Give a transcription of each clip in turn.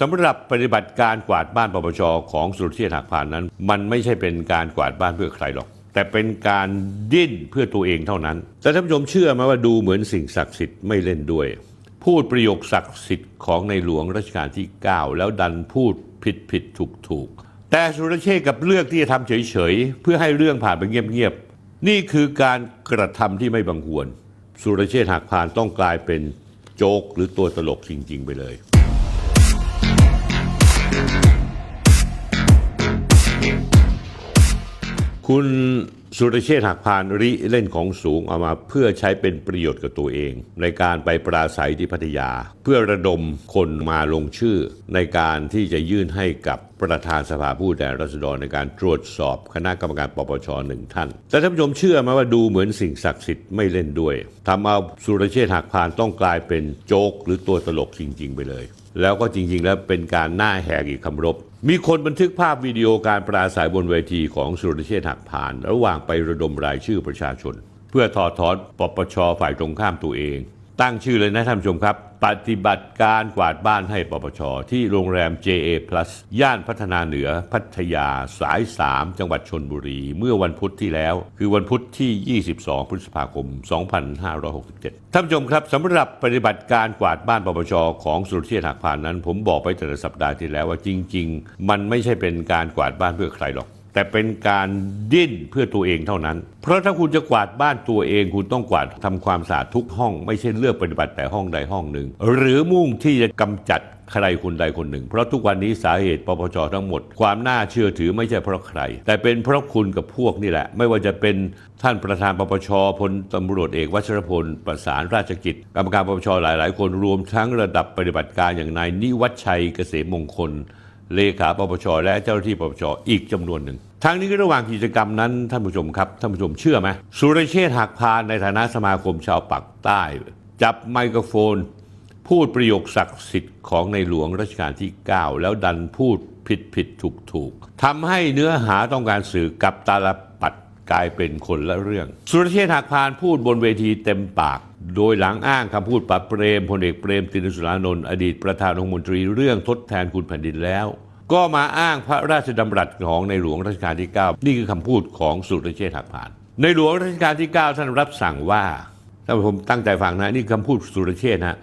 สำหรับปฏิบัติการกวาดบ้านปปชของสุรเชษฐ์หักพานนั้น มันไม่ใช่เป็นการกวาดบ้านเพื่อใครหรอก แต่เป็นการดิ้นเพื่อตัวเองเท่านั้น แต่ท่านผู้ชมเชื่อไหมว่าดูเหมือนสิ่งศักดิ์สิทธิ์ไม่เล่นด้วย พูดประโยคศักดิ์สิทธิ์ของในหลวงรัชกาลที่ 9 แล้วดันพูดผิดผิดถูกถูกแต่สุรเชษฐ์กับเลือกที่จะทำเฉยๆเพื่อให้เรื่องผ่านไปเงียบๆนี่คือการกระทำที่ไม่บังควร สุรเชษฐ์หักพานต้องกลายเป็นโจกหรือตัวตลกจริง ๆ ไปเลย คุณสุรเชษฐ์หักพานริเล่นของสูงเอามาเพื่อใช้เป็นประโยชน์กับตัวเอง ในการไปปราศัยที่พัทยา เพื่อระดมคนมาลงชื่อ ในการที่จะยื่นให้กับประธานสภาผู้แทนราษฎรในการตรวจสอบคณะกรรมการปปชหนึ่งท่าน แต่ท่านผู้ชมเชื่อไหมว่าดูเหมือนสิ่งศักดิ์สิทธิ์ไม่เล่นด้วยทำเอาสุรเชษฐ์หักพานต้องกลายเป็นโจ๊กหรือตัวตลกจริง ๆ ไปเลย แล้วก็จริงๆ แล้วเป็นการหน้าแหกอีกคำรบ มีคนบันทึกภาพวิดีโอการปราศัยบนเวทีของสุรเชษฐ์หักพาน ระหว่างไประดมรายชื่อประชาชน เพื่อถอดถอนปปชฝ่ายตรงข้ามตัวเอง ตั้งชื่อเลยนะท่านผู้ชมครับ ปฏิบัติการกวาดบ้านให้ปปช ที่โรงแรม JA Plus ย่านพัฒนาเหนือพัทยาสาย 3 จังหวัดชนบุรี เมื่อวันพุธที่แล้ว คือวันพุธที่ 22 พฤษภาคม 2567 ท่านผู้ชมครับสำหรับปฏิบัติการกวาดบ้านปปช ของสุรเชษฐ์หักพานนั้น ผมบอกไปแต่ละสัปดาห์ที่แล้วว่าจริง ๆ มันไม่ใช่เป็นการกวาดบ้านเพื่อใครหรอก แต่เป็นการดิ้นเพื่อตัวเองเท่านั้น เพราะถ้าคุณจะกวาดบ้านตัวเอง คุณต้องกวาดทำความสะอาดทุกห้อง ไม่ใช่เลือกปฏิบัติแต่ห้องใดห้องหนึ่ง หรือมุ่งที่จะกำจัดใครคนใดคนหนึ่ง เพราะทุกวันนี้สาเหตุปปชทั้งหมด ความน่าเชื่อถือไม่ใช่เพราะใคร แต่เป็นเพราะคุณกับพวกนี่แหละ ไม่ว่าจะเป็นท่านประธานปปชพลตำรวจเอกวัชรพลประสานราชกิจ กรรมการปปชหลาย ๆ คนรวมทั้งระดับปฏิบัติการอย่างนายนิวัชชัยเกษมมงคล เลขาปปชและเจ้าหน้าที่ปปชอีกจำนวนหนึ่งทั้งนี้ระหว่างกิจกรรมนั้นท่านผู้ชมครับท่านผู้ชมเชื่อไหมสุรเชษฐ์หักพานในฐานะสมาคมชาวปักใต้ จับไมโครโฟน พูดประโยคศักดิ์สิทธิ์ของในหลวงรัชกาลที่ 9 แล้วดันพูดผิดผิดถูกถูกทำให้เนื้อหาต้องการสื่อกับตาลปัดกลายเป็นคนละเรื่อง สุรเชษฐ์หักพานพูดบนเวทีเต็มปาก โดยหลังอ้างคำพูดปัดเปรมพลเอกเปรมตินสุรานนท์อดีตประธานองคมนตรีเรื่องทดแทนคุณแผ่นดินแล้ว ก็มาอ้างพระราชดำรัสของในหลวงรัชกาลที่ 9 นี่คือคำพูดของสุรเชษฐ์หักพาน ในหลวงรัชกาลที่ 9 ท่านรับสั่งว่าถ้าผมตั้งใจฟังนะนี่คำพูดสุรเชษฐ์นะ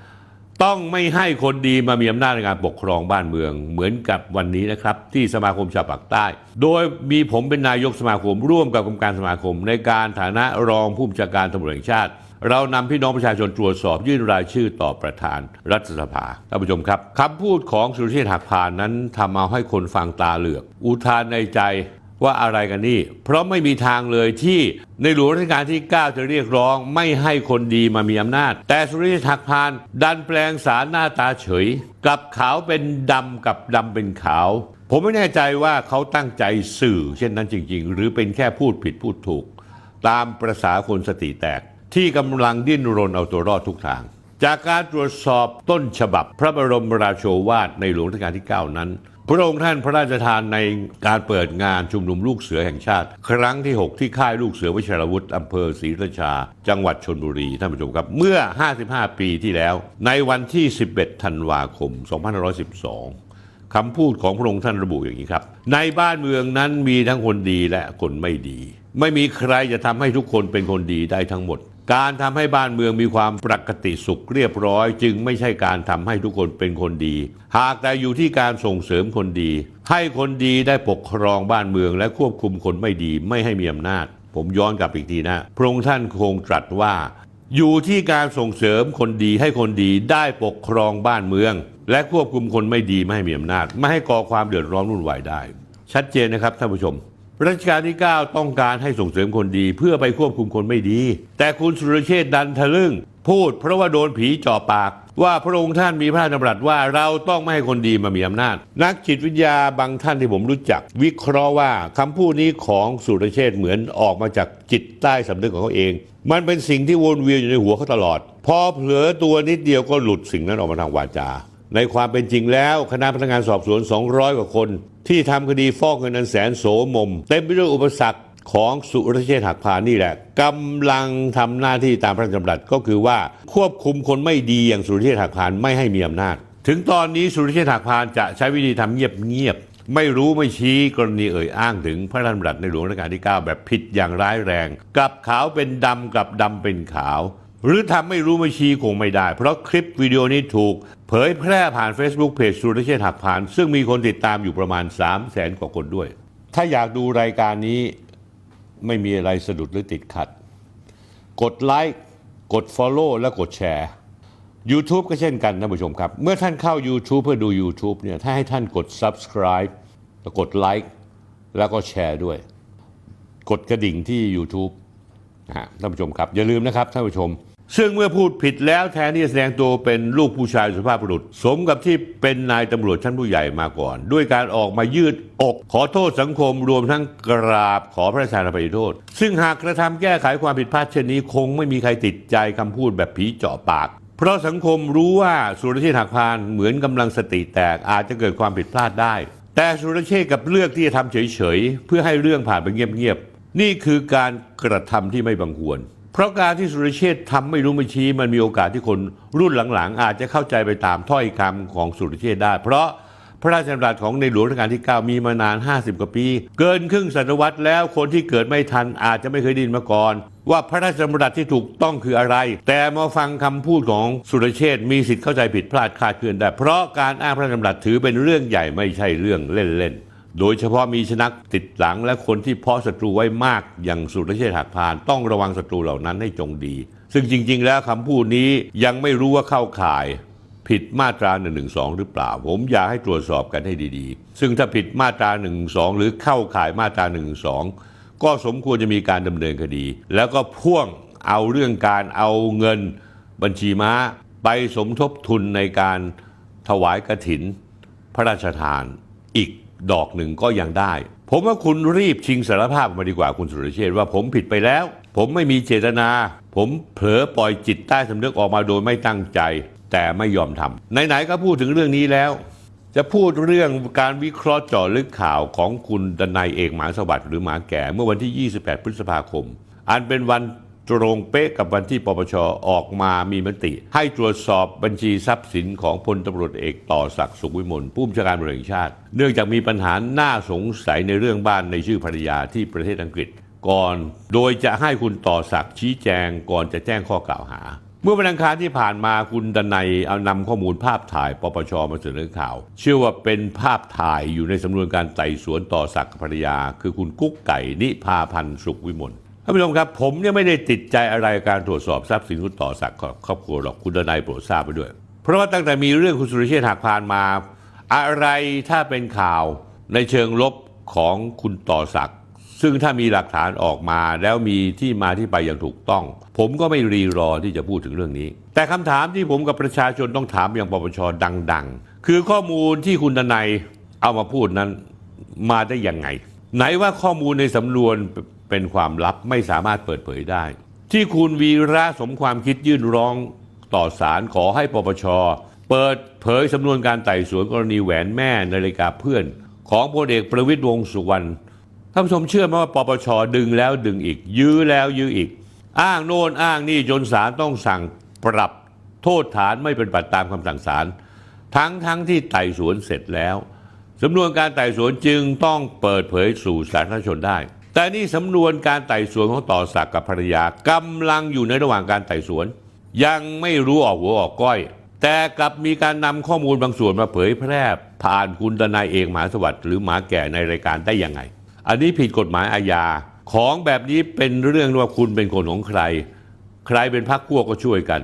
ต้องไม่ให้คนดีมามีอำนาจในการปกครองบ้านเมือง เหมือนกับวันนี้นะครับ ที่สมาคมชาวปากใต้ โดยมีผมเป็นนายกสมาคมร่วมกับกรรมการสมาคม ในการฐานะรองผู้บัญชาการตำรวจแห่งชาติ เรานำพี่น้องประชาชนตรวจสอบยื่นรายชื่อต่อประธานรัฐสภาท่านผู้ชมครับคำพูดของสุรเชษฐ์หักพานนั้นทำเอาให้คนฟังตาเหลือก อุทานในใจว่าอะไรกันนี่ เพราะไม่มีทางเลยที่ในหลวงรัชกาลที่ 9 จะเรียกร้องไม่ให้คนดีมามีอำนาจ แต่สุริยทักพาน ดันแปลงสารหน้าตาเฉย กลับขาวเป็นดำกับดำเป็นขาว ผมไม่แน่ใจว่าเขาตั้งใจสื่อ เช่นนั้นจริง ๆ หรือเป็นแค่พูดผิดพูดถูก ตามประษาคนสติแตก ที่กำลังดิ้นรนเอาตัวรอดทุกทาง จากการตรวจสอบต้นฉบับพระบรมราโชวาทในหลวงรัชกาลที่ 9 นั้น พระองค์ท่านพระราชทานในการเปิดงานชุมนุมลูกเสือแห่งชาติ ครั้งที่ 6 ที่ค่ายลูกเสือวิชรวุฒิอำเภอศรีราชา จังหวัดชนบุรีท่านผู้ชมครับ เมื่อ 55 ปีที่แล้ว ในวันที่ 11 ธันวาคม 2512คำพูดของพระองค์ท่านระบุอย่างนี้ครับ ในบ้านเมืองนั้นมีทั้งคนดีและคนไม่ดี ไม่มีใครจะทำให้ทุกคนเป็นคนดีได้ทั้งหมด การทำให้บ้านเมืองมีความปกติสุขเรียบร้อย จึงไม่ใช่การทำให้ทุกคนเป็นคนดี หากแต่อยู่ที่การส่งเสริมคนดี ให้คนดีได้ปกครองบ้านเมืองและควบคุมคนไม่ดีไม่ให้มีอำนาจ ผมย้อนกลับอีกทีนะพระองค์ท่านคงตรัสว่า อยู่ที่การส่งเสริมคนดีให้คนดีได้ปกครองบ้านเมือง และควบคุมคนไม่ดีไม่ให้มีอำนาจ ไม่ให้ก่อความเดือดร้อนวุ่นวายได้ ชัดเจนนะครับท่านผู้ชม รัชกาลที่ 9 ต้องการให้ส่งเสริมคนดี เพื่อไปควบคุมคนไม่ดี แต่คุณสุรเชษดันทะลึ่ง พูดเพราะว่าโดนผีจ่อปาก ว่าพระองค์ท่านมีพระราชดำรัสว่าเราต้องไม่ให้คนดีมามีอำนาจ นักจิตวิทยาบางท่านที่ผมรู้จัก วิเคราะห์ว่าคำพูดนี้ของสุรเชษเหมือนออกมาจากจิตใต้สำนึกของเขาเอง มันเป็นสิ่งที่วนเวียนอยู่ในหัวเขาตลอด พอเผลอตัวนิดเดียวก็หลุดสิ่งนั้นออกมาทางวาจาในความเป็นจริงแล้ว คณะพนักงานสอบสวน 200 กว่าคน ที่ทำคดีฟอกเงินอันแสนโสมม เต็มไปด้วยอุปสรรคของสุรเชษฐ์หักพานนี่แหละกำลังทำหน้าที่ตามพระราชดำรัสก็คือว่าควบคุมคนไม่ดีอย่างสุรเชษฐ์หักพานไม่ให้มีอำนาจ ถึงตอนนี้สุรเชษฐ์หักพานจะใช้วิธีทำเงียบๆไม่รู้ไม่ชี้กรณีเอ่ยอ้างถึงพระราชดำรัสในหลวงรัชกาลที่ 9 แบบผิดอย่างร้ายแรง กลับขาวเป็นดำกลับดำเป็นขาว หรือทำไม่รู้ไม่ชี้คงไม่ได้ เพราะคลิปวิดีโอนี้ถูก เผยแพร่ผ่าน Facebook เพจสุรเชษฐ์หักพาน ซึ่งมีคนติดตามอยู่ประมาณ 3 0 0แสนกว่าคนด้วย ถ้าอยากดูรายการนี้ไม่มีอะไรสะดุดหรือติดขัด กดไลค์กด Follow และกดแชร์ YouTube ก็เช่นกันท่านผู้ชมครับ เมื่อท่านเข้า YouTube เพื่อดู YouTube เนี่ยถ้าให้ท่านกด Subscribe แล้วกดไลค์แล้วก็แชร์ด้วย กดกระดิ่งที่ YouTube นะฮะท่านผู้ชมครับ อย่าลืมนะครับท่านผู้ชม ซึ่งเมื่อพูดผิดแล้วแทนที่จะแสดงตัวเป็นลูกผู้ชายสุภาพบุรุษ สมกับที่เป็นนายตำรวจชั้นผู้ใหญ่มาก่อน ด้วยการออกมายืดอก ขอโทษสังคมรวมทั้งกราบขอพระราชทานอภัยโทษ ซึ่งหากกระทำแก้ไขความผิดพลาดเช่นนี้คงไม่มีใครติดใจคำพูดแบบผีเจาะปาก เพราะสังคมรู้ว่าสุรเชษฐ์หักพานเหมือนกำลังสติแตกอาจจะเกิดความผิดพลาดได้ แต่สุรเชษฐ์กับเลือกที่จะทำเฉยๆเพื่อให้เรื่องผ่านไปเงียบๆนี่คือการกระทำที่ไม่บังควร เพราะการที่สุรเชษฐ์ทำไม่รู้ไม่ชี้ มันมีโอกาสที่คนรุ่นหลังๆ อาจจะเข้าใจไปตามถ้อยคำของสุรเชษฐ์ได้ เพราะพระราชดำรัสของในหลวงรัชกาลที่ 9 มีมานาน 50 กว่าปี เกินครึ่งศตวรรษแล้วคนที่เกิดไม่ทันอาจจะไม่เคยไดยินมาก่อน ว่าพระราชดำรัสที่ถูกต้องคืออะไร แต่มาฟังคำพูดของสุรเชษมีสิทธิ์เข้าใจผิดพลาดคลาดเคลื่อนได้ เพราะการอ้างพระราชดำรัสถือเป็นเรื่องใหญ่ไม่ใช่เรื่องเล่นๆ โดยเฉพาะมีชนักติดหลังและคนที่เพาะศัตรูไว้มากอย่างสุรเชษฐ์หักพาน ต้องระวังศัตรูเหล่านั้นให้จงดี ซึ่งจริง ๆ แล้วคำพูดนี้ยังไม่รู้ว่าเข้าข่ายผิดมาตรา1นึหรือเปล่า ผมอยากให้ตรวจสอบกันให้ดีๆ ซึ่งถ้าผิดมาตรา1นึหรือเข้าข่ายมาตรา1นึก็สมควรจะมีการดำเนินคดี แล้วก็พ่วงเอาเรื่องการเอาเงินบัญชีม้า ไปสมทบทุนในการถวายกระถิน พระราชทานอีก ดอกหนึ่งก็ยังได้ ผมว่าคุณรีบชิงสารภาพมาดีกว่าคุณสุรเชษฐ์ว่าผมผิดไปแล้ว ผมไม่มีเจตนา ผมเผลอปล่อยจิตใต้สำนึกออกมาโดยไม่ตั้งใจ แต่ไม่ยอมทำไหนๆก็พูดถึงเรื่องนี้แล้ว จะพูดเรื่องการวิเคราะห์เจาะลึกข่าวของคุณดนายเอกหมาสวัสดิ์หรือหมาแก่ เมื่อวันที่ 28 พฤษภาคม อันเป็นวัน ตรงเป๊ะกับวันที่ปปชออกมามีมติ ให้ตรวจสอบบัญชีทรัพย์สินของพลตำรวจเอกต่อศักดิ์สุขวิมลผู้บัญชาการตำรวจแห่งชาติ เนื่องจากมีปัญหาน่าสงสัยในเรื่องบ้านในชื่อภรรยาที่ประเทศอังกฤษก่อน โดยจะให้คุณต่อศักดิ์ชี้แจงก่อนจะแจ้งข้อกล่าวหา เมื่อวันอังคารที่ผ่านมาคุณดนัยเอานำข้อมูลภาพถ่ายปปชมาเสนอข่าว เชื่อว่าเป็นภาพถ่ายอยู่ในสำนวนการไต่สวนต่อศักดิ์ภรรยา คือคุณกุ๊กไก่นิพาพันธ์สุขวิมลานผู้ชมครับ ผมเนี่ยไม่ได้ติดใจอะไรการตรวจสอบทรัพย์สินคุณต่อศักครอบครัวหรอกคุณดนัยโปรดทราบไปด้วย เพราะว่าตั้งแต่มีเรื่องคุณสุรเชษฐ์หักพานมา อะไรถ้าเป็นข่าวในเชิงลบของคุณต่อศักดิ์ซึ่งถ้ามีหลักฐานออกมาแล้วมีที่มาที่ไปอย่างถูกต้อง ผมก็ไม่รีรอที่จะพูดถึงเรื่องนี้ แต่คำถามที่ผมกับประชาชนต้องถามอย่างปปชดัง ๆ คือข้อมูลที่คุณดนัยเอามาพูดนั้นมาได้ยังไง ไหนว่าข้อมูลในสำนวน เป็นความลับไม่สามารถเปิดเผยได้ ที่คุณวีระสมความคิดยื่นร้องต่อศาลขอให้ปปชเปิดเผยสำนวนการไต่สวนกรณีแหวนแม่นาฬิกาเพื่อน ของพลเอกประวิตยวงสุวรรณท่านผู้ชมเชื่อไหมว่าปปชดึงแล้วดึงอีก ยื้อแล้วยื้ออีก อ้างโน่นอ้างนี่จนศาลต้องสั่งปรับโทษฐานไม่เป็นปัติตามคำสั่งศาลทั้งทั้งที่ไต่สวนเสร็จแล้วสำนวนการไต่สวนจึงต้องเปิดเผยสู่สาธารณชนได้ แต่นี่สำนวนการไต่สวนของต่อศักดิ์กับภรรยากำลังอยู่ในระหว่างการไต่สวน ยังไม่รู้ออกหัวออกก้อย แต่กลับมีการนำข้อมูลบางส่วนมาเผยแพร่ ผ่านคุณดนายเองหมาสวัสดิ์หรือหมาแก่ในรายการได้ยังไง อันนี้ผิดกฎหมายอาญาของแบบนี้เป็นเรื่องว่าคุณเป็นคนของใคร ใครเป็นพรรคพวกก็ช่วยกัน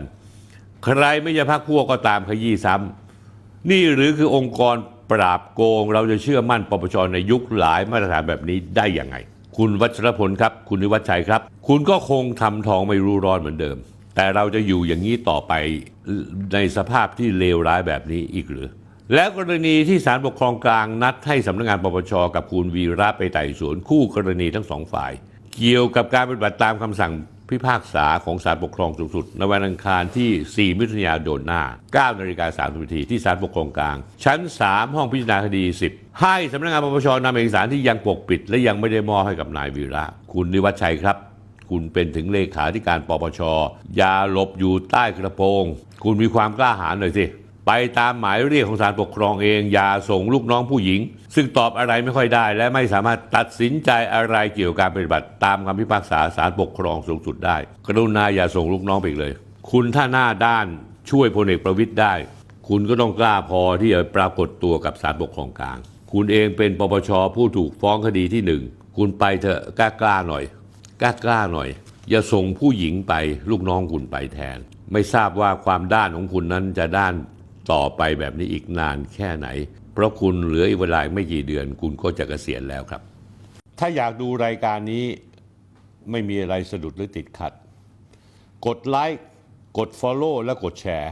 ใครไม่ใช่พรรคพวกก็ตามขยี้ซ้ำนี่หรือคือองค์กรปราบโกง เราจะเชื่อมั่นปปชในยุคหลายมาตรฐานแบบนี้ได้ยังไง คุณวัชรพลครับ คุณนิวัชชัยครับ คุณก็คงทำทองไม่รู้ร้อนเหมือนเดิม แต่เราจะอยู่อย่างนี้ต่อไปในสภาพที่เลวร้ายแบบนี้อีกหรือ แล้วกรณีที่ศาลปกครองกลางนัดให้สำนักงานปปชกับคุณวีระไปไต่สวนคู่กรณีทั้งสองฝ่าย เกี่ยวกับการปฏิบัติตามคำสั่งพิพากษาของศาลปกครองสูงสุด ในวันอังคารที่ 4 มิถุนายนหน้า9นาฬิกา30นาทีที่ศาลปกครองกลาง ชั้น 3 ห้องพิจารณาคดี 10 ให้สำนักงานปปชนำเอกสารที่ยังปกปิด และยังไม่ได้มอบให้กับนายวีระ คุณนิวัชชัยครับ คุณเป็นถึงเลขาธิการปปชอย่าหลบอยู่ใต้กระโปรง คุณมีความกล้าหาญหน่อยสิ ไปตามหมายเรียกของศาลปกครองเอง อย่าส่งลูกน้องผู้หญิง ซึ่งตอบอะไรไม่ค่อยได้ และไม่สามารถตัดสินใจอะไรเกี่ยวกับการปฏิบัติ ตามคำพิพากษาศาลปกครองสูงสุดได้ กรุณาอย่าส่งลูกน้องไปอีกเลย คุณถ้าหน้าด้านช่วยพลเอกประวิตยได้ คุณก็ต้องกล้าพอที่จะปรากฏตัวกับศาลปกครองกลาง คุณเองเป็นปปชผู้ถูกฟ้องคดีที่หนึ่งคุณไปเถอะกล้ากล้าๆหน่อยกล้ากล้าๆหน่อย อย่าส่งผู้หญิงไปลูกน้องคุณไปแทน ไม่ทราบว่าความด้านของคุณนั้นจะด้านต่อไปแบบนี้อีกนานแค่ไหน เพราะคุณเหลืออีกเวลาไม่กี่เดือน คุณก็จะเกษียณแล้วครับ ถ้าอยากดูรายการนี้ไม่มีอะไรสะดุดหรือติดขัด กดไลค์กด Follow และกดแชร์